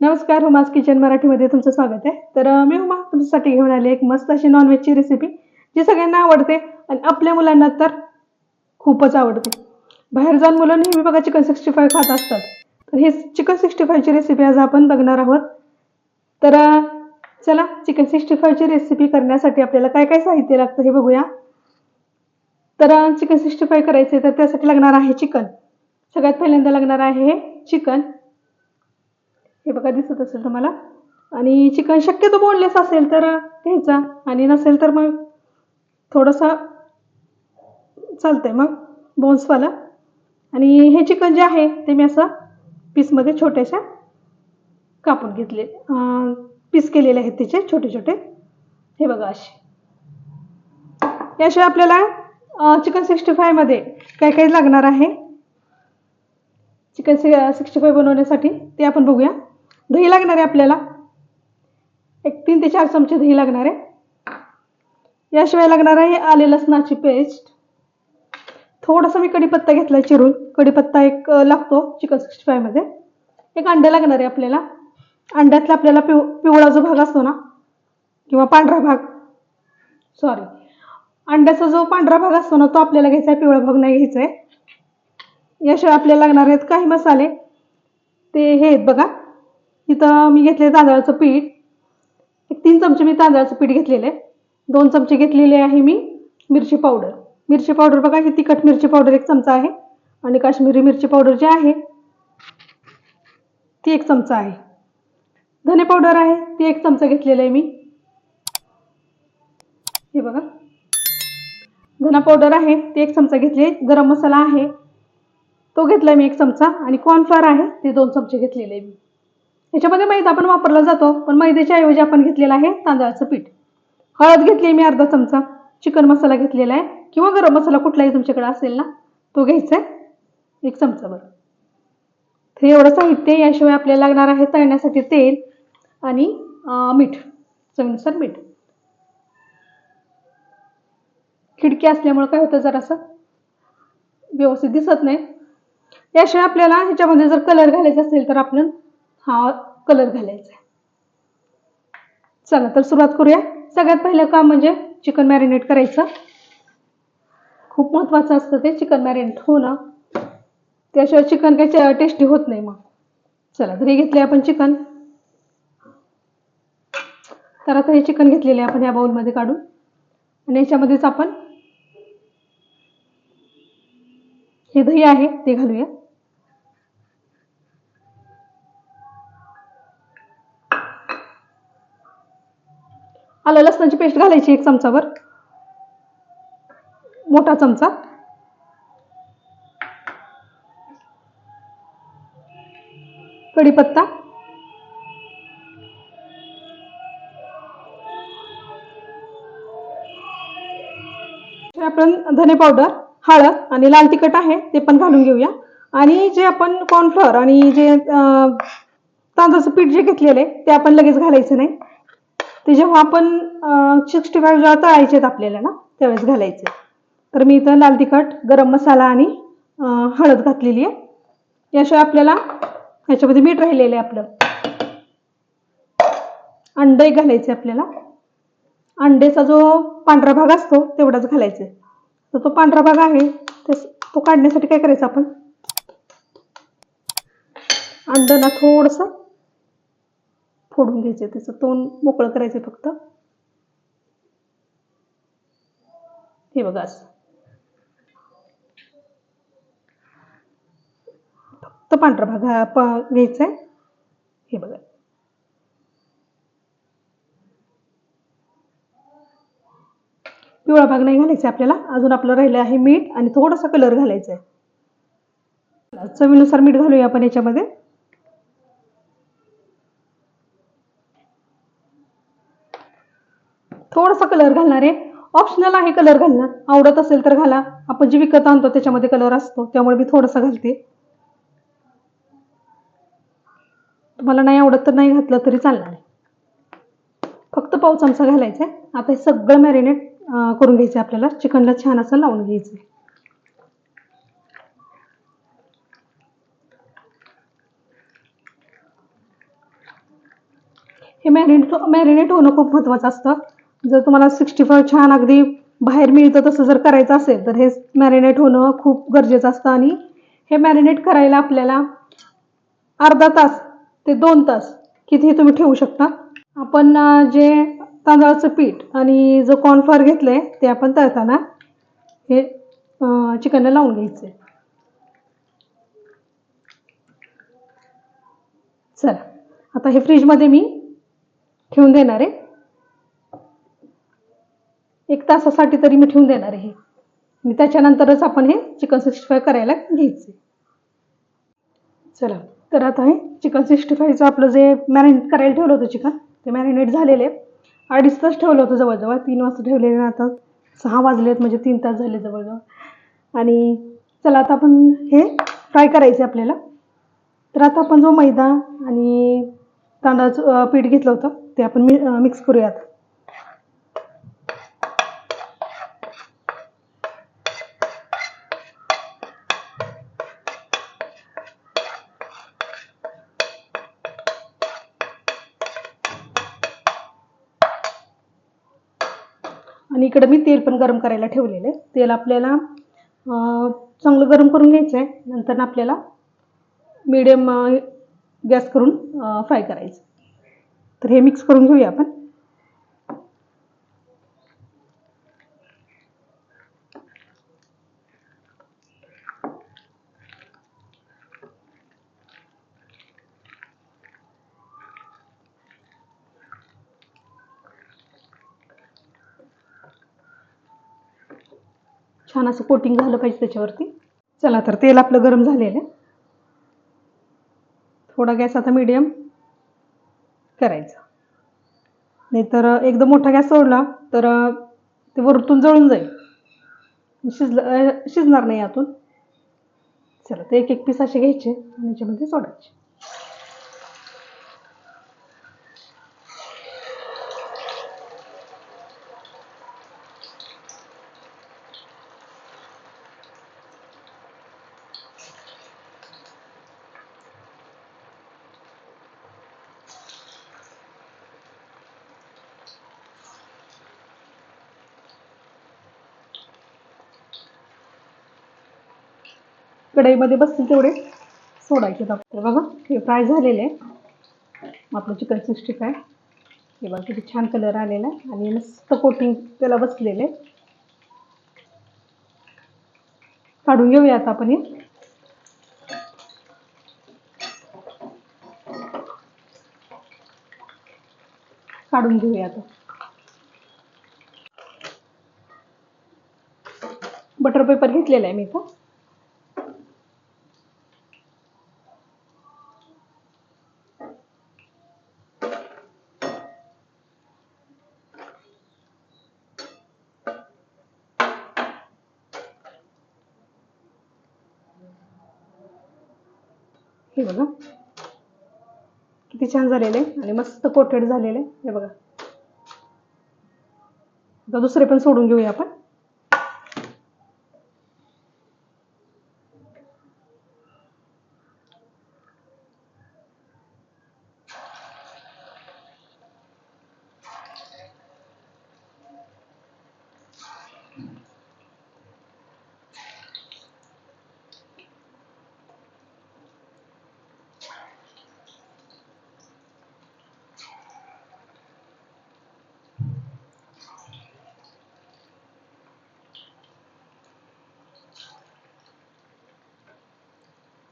नमस्कार hummus kitchen मराठीमध्ये तुमचं स्वागत आहे. तर मी हुमा तुमच्यासाठी घेऊन आले एक मस्त अशी नॉनव्हेजची रेसिपी जी सगळ्यांना आवडते आणि आपल्या मुलांना तर खूपच आवडते. बाहेर जाऊन मुलं नेहमी बघा चिकन सिक्स्टी फाय खात असतात. तर ही चिकन सिक्स्टी फायची रेसिपी आज आपण बघणार आहोत. तर चला चिकन सिक्स्टी फायची रेसिपी करण्यासाठी आपल्याला काय काय साहित्य लागतं हे बघूया. तर चिकन सिक्स्टी फाय करायचे तर त्यासाठी लागणार आहे चिकन. सगळ्यात पहिल्यांदा लागणार आहे हे चिकन. हे बघा दिसत असेल तुम्हाला. आणि चिकन शक्यतो बोनलेस असेल तर घ्यायचा. आणि नसेल तर मग थोडंसं चालतं आहे मग बोन्सवालं आणि हे चिकन जे आहे ते मी असं पीसमध्ये छोट्याशा कापून घेतले पीस केलेले आहेत तिचे छोटे छोटे. हे बघा असे. याशिवाय आपल्याला चिकन सिक्स्टी फायमध्ये काय काय लागणार आहे? चिकन सि सिक्स्टी फाय बनवण्यासाठी ते आपण बघूया. दही लागणार आहे आपल्याला. एक तीन ते चार चमचे दही लागणार आहे. याशिवाय लागणार आहे आले लसणाची पेस्ट थोडासा मी कढीपत्ता घेतला आहे चिरून. कढीपत्ता एक लागतो चिकन सिक्स्टी फायमध्ये एक अंडे लागणार आहे आपल्याला. अंड्यातला आपल्याला पिव पिवळा जो भाग असतो ना किंवा पांढरा भाग. सॉरी अंड्याचा जो पांढरा भाग असतो ना तो आपल्याला घ्यायचा आहे. पिवळा भाग नाही घ्यायचा आहे. याशिवाय आपल्याला लागणार आहेत काही मसाले. ते हे आहेत बघा. तिथं मी घेतले तांदळाचं पीठ एक तीन चमचे मी तांदळाचं पीठ घेतलेलं आहे. दोन चमचे घेतलेले आहे मी मिरची पावडर. मिरची पावडर बघा ही तिखट मिरची पावडर एक चमचा आहे आणि काश्मीरी मिरची पावडर जी आहे ती एक चमचा आहे. धने पावडर आहे ती एक चमचा घेतलेला आहे मी. हे बघा. धना पावडर आहे ती एक चमचा घेतली गरम मसाला आहे तो घेतला मी एक चमचा आणि कॉर्नफ्लॉर आहे ते दोन चमचे घेतलेले आहे मी. याच्यामध्ये मैदा पण वापरला जातो पण मैद्याच्या ऐवजी आपण घेतलेला आहे तांदळाचं पीठ. हळद घेतली मी अर्धा चमचा. चिकन मसाला घेतलेला आहे. किंवा गरम मसाला कुठलाही तुमच्याकडे असेल ना तो घ्यायचा आहे. एक चमचाभर तर एवढं साहित्य याशिवाय आपल्याला लागणार आहे तळण्यासाठी तेल आणि मीठ. चवीनुसार मीठ. खिडकी असल्यामुळं काय होतं जरासं? व्यवस्थित दिसत नाही. याशिवाय आपल्याला ह्याच्यामध्ये जर कलर घालायचा असेल तर आपण हा कलर घालायचा आहे. चला तर सुरुवात करूया. सगळ्यात पहिलं काम म्हणजे चिकन मॅरिनेट करायचं. खूप महत्त्वाचं असतं ते चिकन मॅरिनेट होणं. त्याशिवाय चिकन काही टेस्टी होत नाही मग. चला घरी घेतले आपण चिकन. तर आता हे चिकन घेतलेले आपण या बाउलमध्ये काढून. आणि याच्यामध्येच आपण हे दही आहे ते घालूया. आलं लसणाची पेस्ट घालायची एक चमचावर मोठा चमचा. कढीपत्ता. आपण धने पावडर हळद आणि लाल तिखट आहे ते पण घालून घेऊया. आणि जे आपण कॉर्नफ्लॉवर आणि जे तांदळाचं पीठ जे घेतलेलं आहे ते आपण लगेच घालायचं नाही. ते जेव्हा आपण सिक्स्टी फाईव्ह जेव्हा तळायचे आहेत आपल्याला ना त्यावेळेस घालायचे. तर मी इथं लाल तिखट गरम मसाला आणि हळद घातलेली आहे. याशिवाय आपल्याला ह्याच्यामध्ये मीठ राहिलेलं आहे आपलं. अंडही घालायचे आपल्याला. अंड्याचा जो पांढरा भाग असतो तेवढाच घालायचा. तर तो पांढरा भाग आहे ते तो काढण्यासाठी काय करायचं आपण? अंड ना थोडंसं फोडून घ्यायचं त्याचं तोंड मोकळं करायचं फक्त. हे बघा असं. फक्त पांढरा भाग प- घ्यायचा आहे. हे बघा. पिवळा भाग नाही घालायचा आहे आपल्याला. अजून आपलं राहिलं आहे मीठ आणि थोडासा कलर घालायचा आहे. चवीनुसार मीठ घालूया आपण याच्यामध्ये. थोडासा कलर घालणार आहे. ऑप्शनल आहे कलर घालणं. आवडत असेल तर घाला. आपण जे विकत आणतो त्याच्यामध्ये कलर असतो. त्यामुळे मी थोडासा घालते. तुम्हाला नाही आवडत तर नाही घातलं तरी चालणार आहे. फक्त पाव चमचा घालायचा आहे. आता हे सगळं मॅरिनेट करून घ्यायचं आहे आपल्याला. चिकनला छान असं लावून घ्यायचं आहे. हे मॅरिनेट मॅरिनेट होणं खूप महत्त्वाचं असतं. जर तुम्हाला सिक्स्टी फाय छान अगदी बाहेर मिळतं तसं जर करायचं असेल तर हे मॅरिनेट होणं खूप गरजेचं असतं आणि हे मॅरिनेट करायला आपल्याला अर्धा तास ते दोन तास कितीही तुम्ही ठेवू शकता. आपण जे तांदळाचं पीठ आणि जो कॉर्नफ्लॉवर घेतलं आहे ते आपण तळताना हे चिकनला लावून घ्यायचं आहे. चला. आता हे फ्रीजमध्ये मी ठेवून देणार आहे. एक तासासाठी तरी मी ठेवून देणार आहे. हे आणि त्याच्यानंतरच आपण हे चिकन सिक्स्टी फाय करायला घ्यायचे. चला तर आता हे चिकन सिक्स्टी फायचं आपलं जे मॅरिनेट करायला ठेवलं होतं चिकन ते मॅरिनेट झालेले अडीच तास ठेवलं होतं जवळजवळ तीन वाजता ठेवलेले आता. सहा वाजलेत म्हणजे तीन तास झाले जवळजवळ. आणि चला आता आपण हे फ्राय करायचे आपल्याला. तर आता आपण जो मैदा आणि तांदळाचं पीठ घेतलं होतं ते आपण मि मिक्स करूयात. इकडं मी तेल पण गरम करायला ठेवलेलं आहे. तेल आपल्याला चांगलं गरम करून घ्यायचं आहे. नंतर ना आपल्याला मीडियम गॅस करून फ्राय करायचं. तर हे मिक्स करून घेऊया आपण. छान असं कोटिंग झालं पाहिजे त्याच्यावरती. चला तर तेल आपलं गरम झालेलं आहे. थोडा गॅस आता मीडियम करायचा. नाहीतर एकदम मोठा गॅस सोडला तर ते वरतून जळून जाईल. शिजलं शिजणार नाही आतून. चला ते एक एक पीस असे घ्यायचे आणि याच्यामध्ये सोडायचे. कढईमध्ये बसतील तेवढे. सोडायचे तर बघा हे फ्राय झालेले आहे. आपलं चिकन सिक्स्टी फ्राय हे बघा किती छान कलर आलेला आहे. आणि मस्त कोटिंग त्याला बसलेले काढून घेऊया आता आपण हे. काढून घेऊया आता. बटर पेपर घेतलेला आहे मी इथं. हे बघा. किती छान झालेले आहे आणि मस्त कोटेड झालेले. आहे. हे बघा. आता दुसरे पण सोडून घेऊया आपण.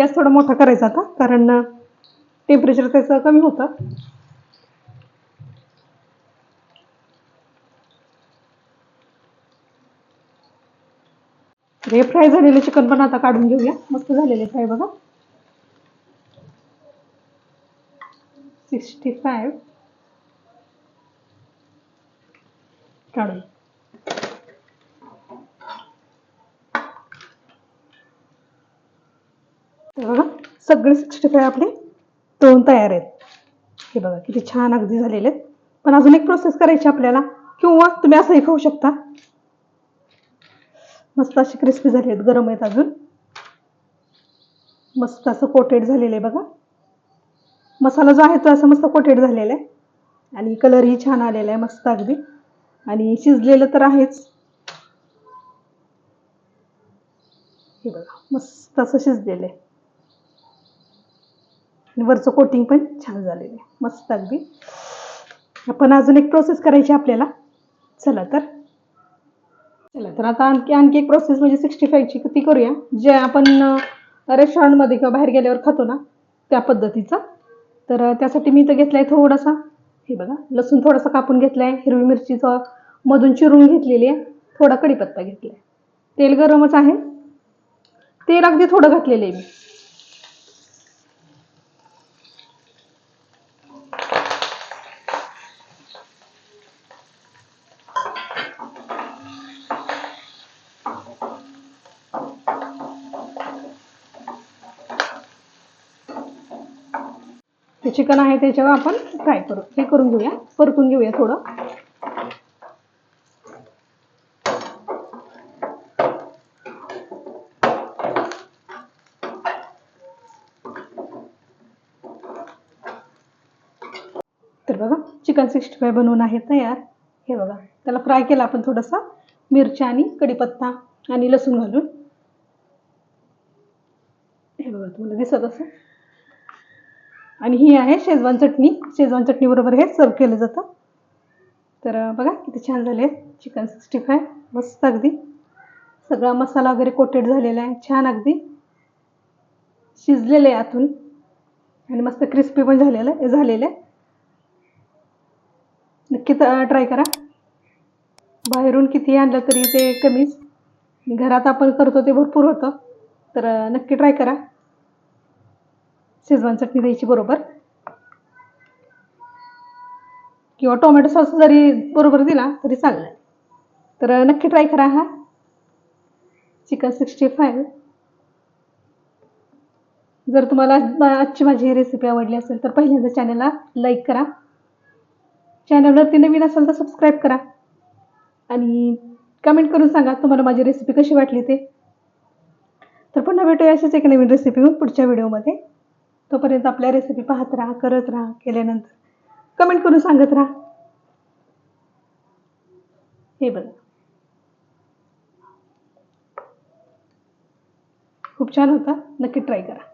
गॅस थोडा मोठा करायचा आता कारण टेम्परेचर त्याचं कमी होतं. हे फ्राय झालेले चिकन पण आता काढून घेऊया. मस्त झालेले फ्राय बघा. सिक्स्टी फाईव्ह काढून हे बघा सगळे सिक्स्टी फाय आपले तळून तयार आहेत. हे बघा किती छान अगदी झालेले आहेत. पण अजून एक प्रोसेस करायची आपल्याला. किंवा तुम्ही असंही खाऊ शकता. मस्त अशी क्रिस्पी झाली आहेत गरम आहेत अजून. मस्त असं कोटेड झालेलं आहे बघा. मसाला जो आहे तो असं मस्त कोटेड झालेला आहे. आणि कलरही छान आलेला आहे मस्त अगदी. आणि शिजलेलं तर आहेच. हे बघा मस्त असं शिजलेलं आहे. आणि वरचं कोटिंग पण छान झालेलं आहे. मस्त अगदी. आपण अजून एक प्रोसेस करायची आपल्याला. चला तर. चला तर आता आणखी आणखी एक प्रोसेस म्हणजे सिक्स्टी फाईव्हची ती करूया. जे आपण रेस्टॉरंटमध्ये किंवा बाहेर गेल्यावर खातो ना त्या पद्धतीचा. तर त्यासाठी मी इथं घेतला आहे थोडासा हे बघा लसूण थोडासा कापून घेतला आहे हिरवी मिरचीचं मधून चिरून घेतलेली आहे. थोडा कढीपत्ता घेतला आहे तेल गरमच आहे. तेल अगदी थोडं घातलेलं आहे मी. ते चिकन आहे त्याच्यावर आपण फ्राय करू हे करून घेऊया परतून घेऊया थोडं. तर बघा चिकन सिक्स्टी फाय बनवून आहे तयार. हे बघा त्याला फ्राय केला आपण थोडासा मिरच्या आणि कढीपत्ता आणि लसूण घालून. हे बघा तुम्हाला दिसत असं आणि ही आहे शेजवान चटणी. शेजवान चटणीबरोबर हे सर्व केलं जातं. तर बघा किती छान झाले चिकन सिक्स्टी फाय मस्त अगदी. सगळा मसाला वगैरे कोटेड झालेला आहे. छान अगदी. शिजलेलं आहे आतून. आणि मस्त क्रिस्पी पण झालेलं आहे झालेलं आहे. नक्की ट्राय करा. बाहेरून किती आणलं तरी ते कमीच. घरात आपण करतो ते भरपूर होतं. तर नक्की ट्राय करा. शेजवान चटणी द्यायची बरोबर. किंवा टोमॅटो सॉस जरी बरोबर दिला तरी चालणार. तर नक्की ट्राय करा हा. Chicken sixty five. जर तुम्हाला आजची माझी ही रेसिपी आवडली असेल तर पहिल्यांदा चॅनलला लाईक करा. चॅनलवरती नवीन असेल तर सबस्क्राईब करा. आणि कमेंट करून सांगा तुम्हाला माझी रेसिपी कशी वाटली ते. तर पुन्हा भेटूया अशीच एक नवीन रेसिपी पुढच्या व्हिडिओमध्ये तोपर्यंत आपल्या रेसिपी पाहत राहा करत राहा केल्यानंतर कमेंट करून सांगत राहा. हे बघा. खूप छान होता. नक्की ट्राय करा.